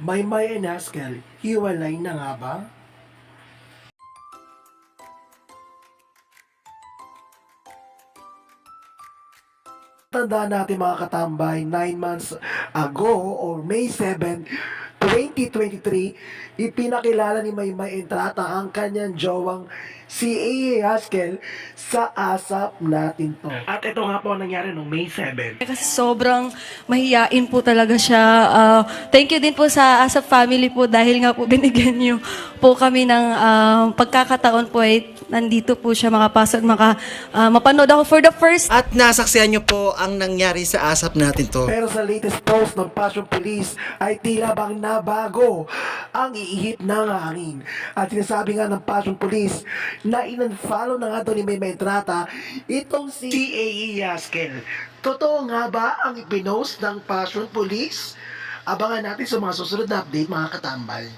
May May and Haskell, hiwalay na nga ba? Tandaan natin mga katambay, 9 months ago or May 7, 2023, ipinakilala ni Maymay Entrata ang kanyang jowang si A.A. Haskell sa asap natin to. At ito nga po ang nangyari noong May 7. Kasi sobrang mahiyain po talaga siya. Ah, thank you din po sa ASAP family po dahil nga po binigyan niyo po kami ng ah, pagkakataon po ay nandito po siya makapasok, maka, ah, mapanood ako for the first At nasaksihan nyo po ang nangyari sa asap natin to. Pero sa latest post ng Passion Police ay tila bang nabago ang iihip ng hangin. At sinasabi nga ng Passion Police na in-unfollow na nga daw ni Maymay Entrata itong si A.E. Haskell. Totoo nga ba ang ipinost ng Passion Police? Abangan natin sa mga susunod na update mga katambay.